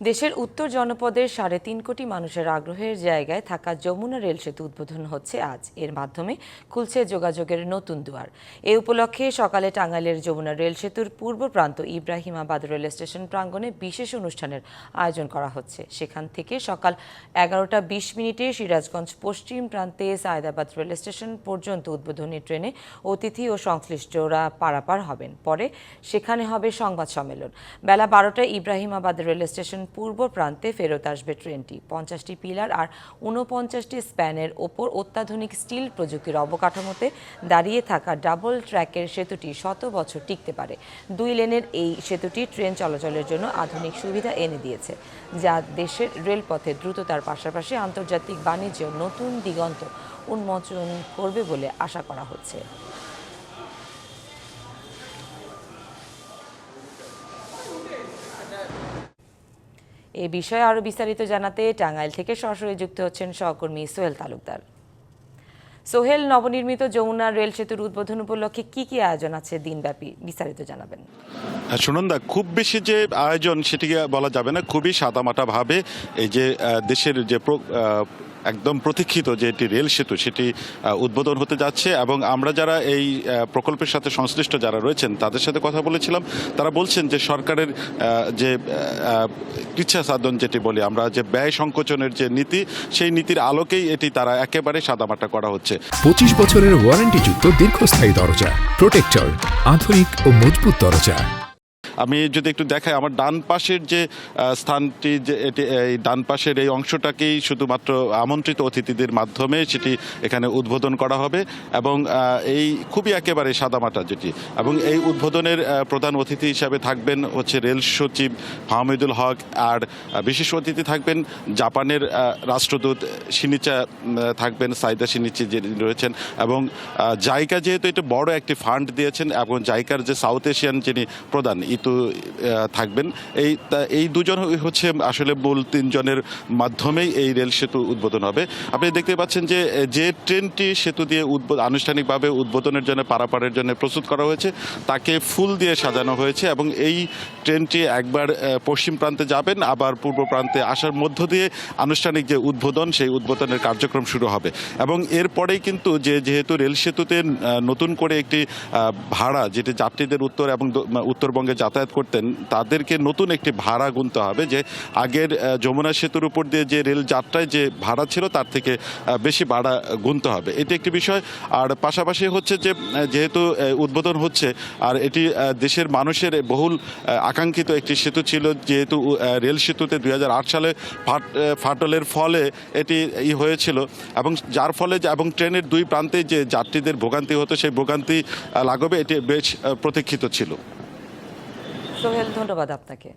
দেশের উত্তর জনপদের সাড়ে তিন কোটি মানুষের আগ্রহের জায়গায় থাকা যমুনা রেল সেতু উদ্বোধন হচ্ছে আজ। এর মাধ্যমে খুলছে যোগাযোগের নতুন দুয়ার। এ উপলক্ষে সকালে টাঙ্গাইলের যমুনা রেল সেতুর পূর্ব প্রান্ত ইব্রাহিমাবাদ রেল স্টেশন প্রাঙ্গণে বিশেষ অনুষ্ঠানের আয়োজন করা হচ্ছে। সেখান থেকে সকাল এগারোটা বিশ মিনিটে সিরাজগঞ্জ পশ্চিম প্রান্তে সায়দাবাদ রেল স্টেশন পর্যন্ত উদ্বোধনী ট্রেনে অতিথি ও সংশ্লিষ্টরা পারাপার হবেন। পরে সেখানে হবে সংবাদ সম্মেলন। বেলা বারোটায় ইব্রাহিমাবাদ রেল স্টেশন পূর্ব প্রান্তে ফেরত আসবে ট্রেনটি। পঞ্চাশটি পিলার আর ঊনপঞ্চাশটি স্প্যানের ওপর অত্যাধুনিক স্টিল প্রযুক্তির অবকাঠামোতে দাঁড়িয়ে থাকা ডাবল ট্র্যাকের সেতুটি শত বছর টিকতে পারে। দুই লেনের এই সেতুটি ট্রেন চলাচলের জন্য আধুনিক সুবিধা এনে দিয়েছে, যা দেশের রেলপথে দ্রুততার পাশাপাশি আন্তর্জাতিক বাণিজ্য নতুন দিগন্ত উন্মোচন করবে বলে আশা করা হচ্ছে। এ বিষয়ে আরও বিস্তারিত জানাতে টাঙ্গাইল থেকে সরাসরি যুক্ত হচ্ছেন সহকর্মী সোহেল তালুকদার। সোহেল নবনির্মিত যমুনা রেল সেতুর উদ্বোধন উপলক্ষে কি কি আয়োজন আছে দিনব্যাপী? বিস্তারিত জানাবেন। হ্যাঁ, সুনন্দা খুব বেশি যে আয়োজন সেটিকে বলা যাবে না খুবই সাদামাটাভাবে এই যে দেশের যে একদম প্রতীক্ষিত যে এটি রেল সেতু, সেটি উদ্বোধন হতে যাচ্ছে এবং আমরা যারা এই প্রকল্পের সাথে সংশ্লিষ্ট যারা রয়েছেন, তাদের সাথে কথা বলেছিলাম। তারা বলছেন যে সরকারের যে ইচ্ছা সাধন যেটি বলি আমরা, যে ব্যয় সংকোচনের যে নীতি, সেই নীতির আলোকেই এটি তারা একেবারে সাদামাটা করা হচ্ছে। পঁচিশ বছরের ওয়ারেন্টিযুক্ত দীর্ঘস্থায়ী দরজা, প্রোটেক্টর, আধুনিক ও মজবুত দরজা। আমি যদি একটু দেখাই, আমার ডান পাশের যে স্থানটি যে এটি, এই ডান পাশের এই অংশটাকেই শুধুমাত্র আমন্ত্রিত অতিথিদের মাধ্যমে সেটি এখানে উদ্বোধন করা হবে এবং এই খুবই একেবারে সাদামাটা যেটি এবং এই উদ্বোধনের প্রধান অতিথি হিসাবে থাকবেন হচ্ছে রেল সচিব হামিদুল হক আর বিশেষ অতিথি থাকবেন জাপানের রাষ্ট্রদূত সিনিচা থাকবেন সাইদা সিনিচি যিনি রয়েছেন এবং জাইকা যেহেতু এটা বড় একটি ফান্ড দিয়েছেন এবং জাইকার যে সাউথ এশিয়ান যিনি প্রধান আহ, থাকবেন। এই এই দুজন হচ্ছে আসলে মূল তিনজনের মাধ্যমেই এই রেল সেতু উদ্বোধন হবে। আপনি দেখতে পাচ্ছেন যে যে ট্রেনটি সেতু দিয়ে উদ্বোধ আনুষ্ঠানিকভাবে উদ্বোধনের জন্য পারাপারের জন্য প্রস্তুত করা হয়েছে তাকে ফুল দিয়ে সাজানো হয়েছে এবং এই ট্রেনটি একবার পশ্চিম প্রান্তে যাবেন আবার পূর্ব প্রান্তে আসার মধ্য দিয়ে আনুষ্ঠানিক যে উদ্বোধন সেই উদ্বোধনের কার্যক্রম শুরু হবে। এবং এরপরেই কিন্তু যে যেহেতু রেল সেতুতে নতুন করে একটি ভাড়া যেটি যাত্রীদের উত্তর এবং উত্তরবঙ্গে যাতায়াত করতেন, তাদেরকে নতুন একটি ভাড়া গুনতে হবে যে আগের যমুনা সেতুর উপর দিয়ে যে রেল যাত্রায় যে ভাড়া ছিল তার থেকে বেশি ভাড়া গুনতে হবে। এটি একটি বিষয়। আর পাশাপাশি হচ্ছে যে যেহেতু উদ্বোধন হচ্ছে, আর এটি দেশের মানুষের বহুল আকাঙ্ক্ষিত একটি সেতু ছিল, যেহেতু রেল সেতুতে দুই হাজার আট সালে ফাট ফাটলের ফলে এটি ই হয়েছিল এবং যার ফলে এবং ট্রেনের দুই প্রান্তে যে যাত্রীদের ভোগান্তি হতো, সেই ভোগান্তি লাগবে এটি বেশ প্রতীক্ষিত ছিল। সোহেল ধন্যবাদ আপনাকে।